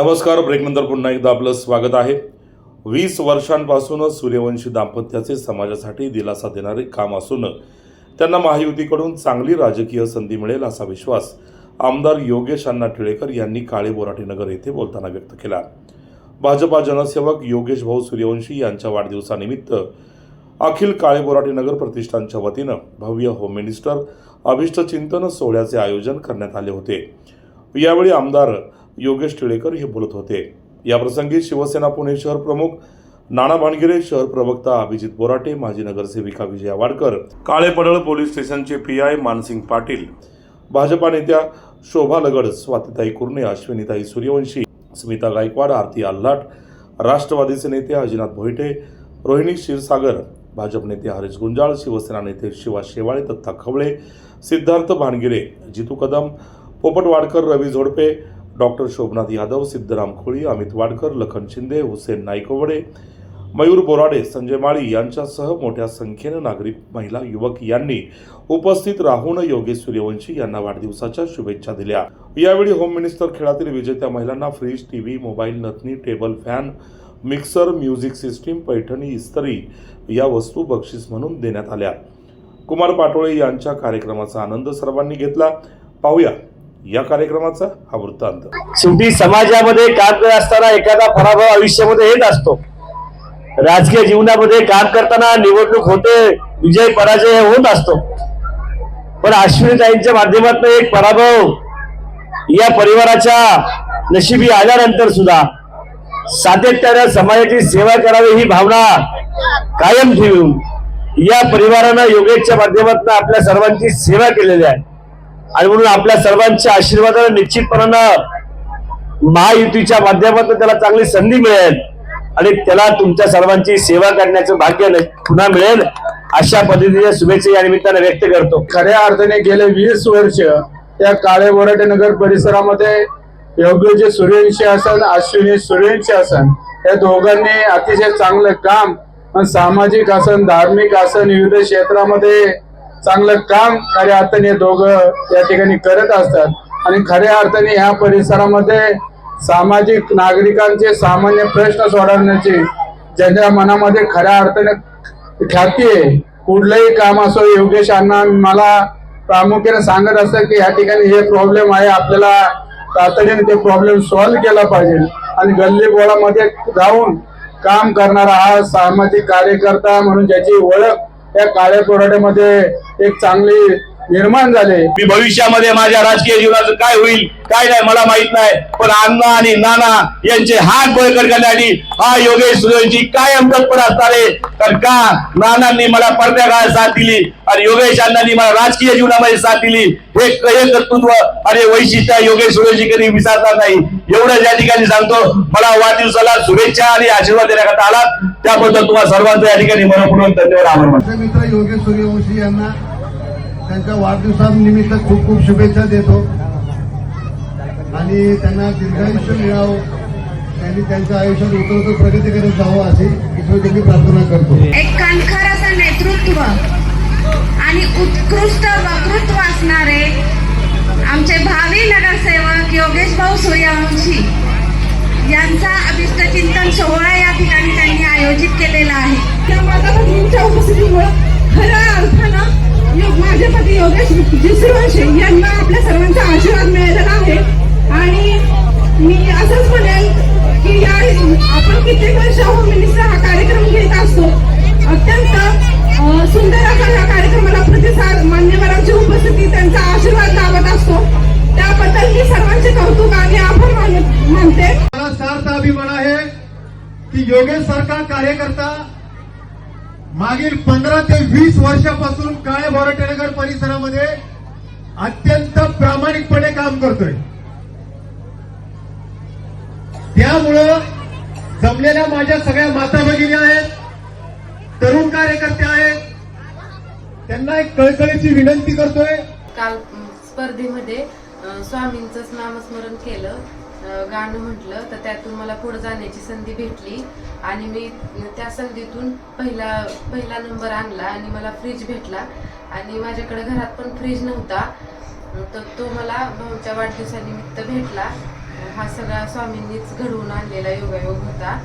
नमस्कार ब्रेकनंतर पुन्हा एकदा आपलं स्वागत आहे. वीस वर्षांपासूनच सूर्यवंशी दाम्पत्याचे समाजासाठी दिलासा देणारे काम असून त्यांना महायुतीकडून चांगली राजकीय संधी मिळेल असा विश्वास आमदार योगेश अण्णा टिळेकर यांनी काळे बोराटीनगर येथे बोलताना व्यक्त केला. भाजपा जनसेवक योगेश भाऊ सूर्यवंशी यांच्या वाढदिवसानिमित्त अखिल काळे बोराटीनगर प्रतिष्ठानच्या वतीनं भव्य होम मिनिस्टर अभिष्टचिंतन सोहळ्याचे आयोजन करण्यात आले होते. यावेळी आमदार योगेश टिळेकर हे बोलत होते. याप्रसंगी शिवसेना पुणे शहर प्रमुख नाना भानगिरे शहर प्रवक्ता अभिजित बोराटे माजी नगरसेविका विजया वाडकर काळे पडळ पोलीस स्टेशनचे पी आय मानसिंग पाटील भाजपा नेत्या शोभा लगड स्वातीताई कुर्णे अश्विनीताई सूर्यवंशी स्मिता गायकवाड आरती आल्हाट राष्ट्रवादीचे नेते अजिनाथ भोईटे रोहिणी क्षीरसागर भाजप नेते हरीश गुंजाळ शिवसेना नेते शिवा शेवाळे दत्ता खवळे सिद्धार्थ भानगिरे जितू कदम पोपट वाडकर रवी झोडपे डॉक्टर शोभनाथ यादव सिद्धराम खोळी अमित वाडकर लखन शिंदे हुसेन नाईकवडे मयूर बोराडे संजय माळी यांच्यासह मोठ्या संख्येनं नागरिक महिला युवक यांनी उपस्थित राहून योगेश सूर्यवंशी यांना वाढदिवसाच्या शुभेच्छा दिल्या. यावेळी होम मिनिस्टर खेळातील विजेत्या महिलांना फ्रीज टीव्ही मोबाईल नथनी table fan mixer music system Paithani इस्त्री या वस्तू बक्षीस म्हणून देण्यात आल्या. कुमार पाटोळे यांच्या कार्यक्रमाचा आनंद सर्वांनी घेतला. पाहूया. या कार्यक्रमाचा हा वृत्तांत. शेवटी समाजामध्ये काम करत असताना एखादा पराभव आयुष्यामध्ये येत असतो. राजकीय जीवनामध्ये काम करताना निवडणूक होते विजय पराजय हे होत असतो. पण अश्विनीताईंच्या माध्यमातून एक पराभव या परिवाराच्या नशिबी आल्यानंतर सुद्धा सातत्याने समाजाची सेवा करावी ही भावना कायम ठेवून या परिवारानं योगेशच्या माध्यमातून आपल्या सर्वांची सेवा केलेली आहे. आणि म्हणून आपल्या सर्वांच्या आशीर्वादाने निश्चितपणानं महायुतीच्या माध्यमातून त्याला चांगली संधी मिळेल आणि त्याला तुमच्या सर्वांची सेवा करण्याचं भाग्य पुन्हा मिळेल अशा पद्धतीच्या शुभेच्छा या निमित्ताने व्यक्त करतो. खऱ्या अर्थाने गेले वीस वर्ष त्या काळे बोराटे नगर परिसरामध्ये योग्य सूर्यवंशी असन अश्विनी सूर्यवंशी असन या दोघांनी अतिशय चांगलं काम पण सामाजिक असन धार्मिक असन विविध क्षेत्रामध्ये चांगलं काम खऱ्या अर्थाने दोघं या ठिकाणी करत असतात. आणि खऱ्या अर्थाने ह्या परिसरामध्ये सामाजिक नागरिकांचे सामान्य प्रश्न सोडवण्याची ज्यांच्या मनामध्ये खऱ्या अर्थाने ख्याती आहे कुठलंही काम असो योगेश अण्णा मला प्रामुख्याने सांगत असतात की या ठिकाणी हे प्रॉब्लेम आहे आपल्याला तातडीने ते प्रॉब्लेम सॉल्व्ह केला पाहिजे. आणि गल्ली बोळामध्ये जाऊन काम करणारा हा सामाजिक कार्यकर्ता म्हणून ज्याची ओळख या काळ्या कोराड्यामध्ये एक चांगली निर्माण झाली. मी भविष्यामध्ये माझ्या राजकीय जीवनाचं काय होईल काय नाही मला माहीत नाही. पण अण्णा आणि नाना यांचे हात बळकट करण्यासाठी हा योगेश सूर्यवंशी कायम तत्पर असणार आहे. कारण का नानांनी मला पडत्या काळात साथ दिली आणि योगेश अण्णांनी मला राजकीय जीवनामध्ये साथ दिली? हे हे कर्तृत्व आणि वैशिष्ट्य योगेश सूर्यवंशी कधी विसरणार नाही. एवढं या ठिकाणी सांगतो मला वाढदिवसाला शुभेच्छा आणि आशीर्वाद देण्याकरता आला त्याबद्दल तुम्हाला सर्वांचं या ठिकाणी मनपूर्वक धन्यवाद. आभार मित्र योगेश सूर्यवंशी यांना त्यांच्या वाढदिवसानिमित्त खूप खूप शुभेच्छा देतो. आणि त्यांना दीर्घायुष्य मिळावं. त्यांनी त्यांच्या आयुष्यात उतरतो प्रगती करत जावं अशी ईश्वरची प्रार्थना करतो. एक कणखर असं नेतृत्व आणि उत्कृष्ट वक्तृत्व असणारे आमचे भावी नगरसेवक योगेश भाऊ सूर्यवंशी यांचा अभिष्ट चिंतन सोहळा या ठिकाणी त्यांनी आयोजित केलेला आहे. त्या माझ्या भगिनींच्या उपस्थितीमुळं योगेश यांना आपल्या सर्वांचा आशीर्वाद मिळालेला आहे. आणि मी असंच म्हणेल की या आपण कित्येक वर्ष होम मिनिस्टर हा कार्यक्रम घेत असतो. अत्यंत सुंदर असा या कार्यक्रमाला प्रतिसाद मान्यवरांची उपस्थिती त्यांचा आशीर्वाद लाभत असतो. त्याबद्दल मी सर्वांचे कौतुक आणि आभार मानते. मला सार्थ अभिमान आहे की योगेश सरकार कार्यकर्ता मागील पंधरा ते वीस वर्षापासून काळे बोराटेनगर परिसरामध्ये अत्यंत प्रामाणिकपणे काम करतोय. त्यामुळं जमलेल्या माझ्या सगळ्या माता भगिनी आहेत तरुण कार्यकर्ते आहेत त्यांना एक कळकळीची विनंती करतोय. काल स्पर्धेमध्ये स्वामींच नामस्मरण केलं. गाणं म्हटलं तर त्यातून मला पुढे जाण्याची संधी भेटली. आणि मी त्या संधीतून पहिला पहिला नंबर आणला आणि मला फ्रीज भेटला. आणि माझ्याकडे घरात पण फ्रीज नव्हता. तर तो मला भाऊच्या वाढदिवसानिमित्त भेटला. हा सगळा स्वामींनीच घडवून आणलेला योगायोग होता.